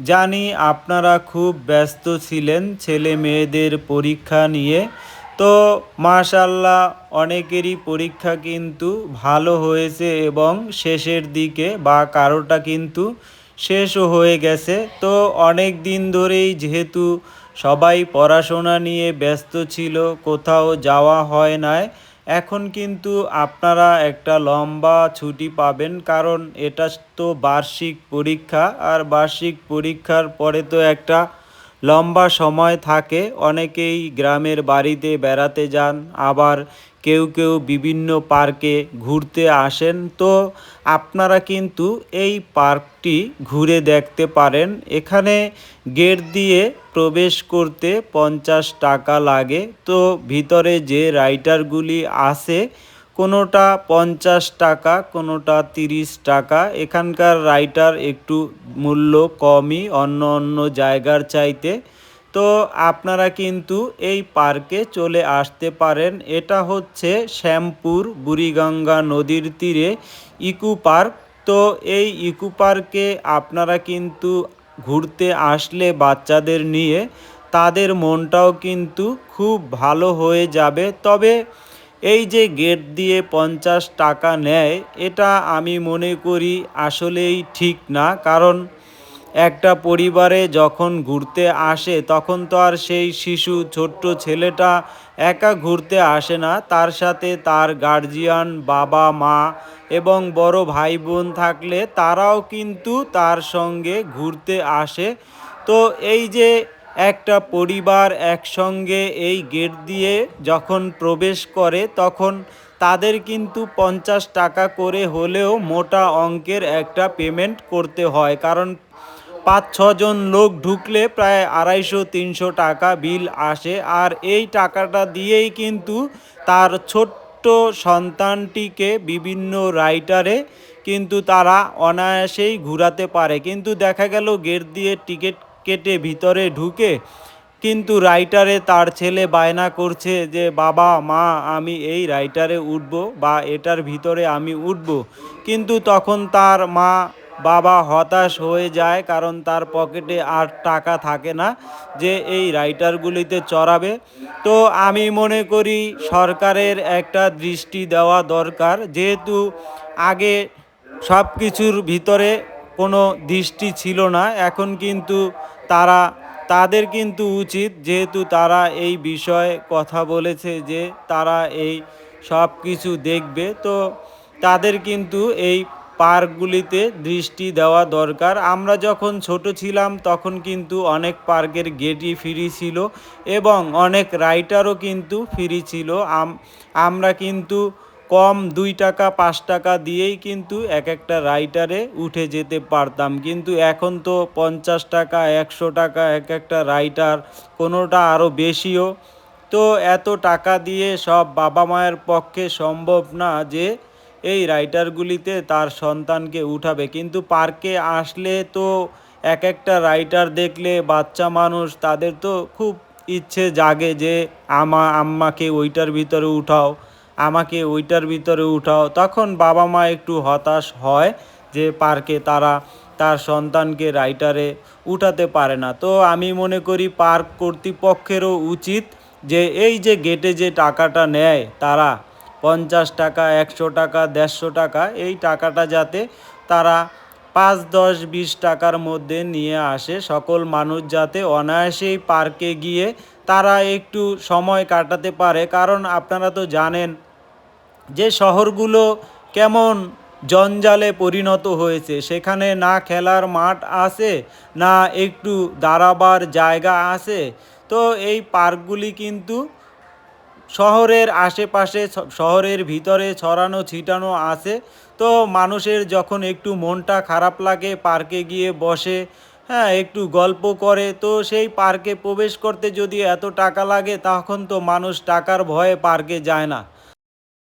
জানি আপনারা খুব ব্যস্ত ছিলেন ছেলে মেয়েদের পরীক্ষা নিয়ে। তো মাশাল্লাহ অনেকেরই পরীক্ষা কিন্তু ভালো হয়েছে এবং শেষের দিকে বা কারোটা কিন্তু শেষও হয়ে গেছে। তো অনেক দিন ধরেই যেহেতু সবাই পড়াশোনা নিয়ে ব্যস্ত ছিল, কোথাও যাওয়া হয় নাই এখন কিন্তু আপনারা একটা লম্বা ছুটি পাবেন, কারণ এটা তো বার্ষিক পরীক্ষা, আর বার্ষিক পরীক্ষার পরে তো একটা লম্বা সময় থাকে, অনেকেই গ্রামের বাড়িতে বেড়াতে যান, আবার কেউ কেউ বিভিন্ন পার্কে ঘুরতে আসেন। তো আপনারা কিন্তু এই পার্কটি ঘুরে দেখতে পারেন। এখানে গেট দিয়ে প্রবেশ করতে পঞ্চাশ টাকা লাগে। তো ভিতরে যে রাইটারগুলি আছে কোনোটা পঞ্চাশ টাকা, কোনোটা তিরিশ টাকা। এখানকার রাইটার একটু মূল্য কমই, অন্য অন্য জায়গার চাইতে। তো আপনারা কিন্তু এই পার্কে চলে আসতে পারেন। এটা হচ্ছে শ্যামপুর বুড়িগঙ্গা নদীর তীরে ইকো পার্ক। তো এই ইকো পার্কে আপনারা কিন্তু ঘুরতে আসলে বাচ্চাদের নিয়ে, তাদের মনটাও কিন্তু খুব ভালো হয়ে যাবে। তবে এই যে গেট দিয়ে পঞ্চাশ টাকা নেয়, এটা আমি মনে করি আসলেই ঠিক না। কারণ একটা পরিবারে যখন ঘুরতে আসে, তখন তো আর সেই শিশু ছোট্ট ছেলেটা একা ঘুরতে আসে না। তার সাথে তার গার্জিয়ান বাবা, মা এবং বড় ভাই বোন থাকলে তারাও কিন্তু তার সঙ্গে ঘুরতে আসে। তো এই যে একটা পরিবার একসঙ্গে এই গেট দিয়ে যখন প্রবেশ করে, তখন তাদের কিন্তু পঞ্চাশ টাকা করে হলেও মোটা অঙ্কের একটা পেমেন্ট করতে হয়। কারণ পাঁচ ছজন লোক ঢুকলে প্রায় আড়াইশো, তিনশো টাকা বিল আসে। আর এই টাকাটা দিয়েই কিন্তু তার ছোট্ট সন্তানটিকে বিভিন্ন রাইটারে কিন্তু তারা অনায়াসেই ঘুরাতে পারে। কিন্তু দেখা গেল গেট দিয়ে টিকিট কেটে ভিতরে ঢুকে কিন্তু রাইটারে তার ছেলে বায়না করছে যে, বাবা, মা, আমি এই রাইটারে উঠব বা এটার ভিতরে আমি উঠব। কিন্তু তখন তার মা, বাবা, হতাশ হয়ে যায় কারণ তার পকেটে আর টাকা থাকে না যে এই রাইটারগুলিতে চড়াবে। তো আমি মনে করি সরকারের একটা দৃষ্টি দেওয়া দরকার। যেহেতু আগে সব কিছুর ভিতরে কোনো দৃষ্টি ছিল না। এখন কিন্তু তারা, তাদের কিন্তু উচিত যেহেতু তারা এই বিষয়ে কথা বলেছে যে তারা এই সব কিছু দেখবে, তো তাদের কিন্তু এই পার্কগুলিতে দৃষ্টি দেওয়া দরকার। আমরা যখন ছোট ছিলাম তখন কিন্তু অনেক পার্কের গেটই ফ্রি ছিল এবং অনেক রাইটারও কিন্তু ফ্রি ছিল। আমরা কিন্তু কম দুই টাকা, পাঁচ টাকা দিয়েই কিন্তু এক একটা রাইটারে উঠে যেতে পারতাম। কিন্তু এখন তো পঞ্চাশ টাকা, একশো টাকা এক একটা রাইটার, কোনোটা আরও বেশিও। তো এত টাকা দিয়ে সব বাবা মায়ের পক্ষে সম্ভব না যে এই রাইটারগুলিতে তার সন্তানকে উঠাবে। কিন্তু পার্কে আসলে তো এক একটা রাইটার দেখলে বাচ্চা মানুষ, তাদের তো খুব ইচ্ছে জাগে যে, আমা, আম্মাকে ওইটার ভিতরে উঠাও। আমাকে ওইটার ভিতরে উঠাও। তখন বাবা মা একটু হতাশ হয় যে পার্কে তারা তার সন্তানকে রাইটারে উঠাতে পারে না। তো আমি মনে করি পার্ক কর্তৃপক্ষেরও উচিত যে এই যে গেটে যে টাকাটা নেয় তারা, পঞ্চাশ টাকা, একশো টাকা, দেড়শো টাকা, এই টাকাটা যাতে তারা পাঁচ, দশ, বিশ টাকার মধ্যে নিয়ে আসে। সকল মানুষ যাতে অনায়াসেই পার্কে গিয়ে তারা একটু সময় কাটাতে পারে। কারণ আপনারা তো জানেন যে শহরগুলো কেমন জঞ্জালে পরিণত হয়েছে। সেখানে না খেলার মাঠ আছে, না একটু দাঁড়াবার জায়গা আছে। তো এই পার্কগুলি কিন্তু শহরের আশেপাশে শহরের ভিতরে ছড়ানো, ছিটানো আছে। তো মানুষের যখন একটু মনটা খারাপ লাগে, পার্কে গিয়ে বসে হ্যাঁ একটু গল্প করে। তো সেই পার্কে প্রবেশ করতে যদি এত টাকা লাগে, তখন তো মানুষ টাকার ভয়ে পার্কে যায় না।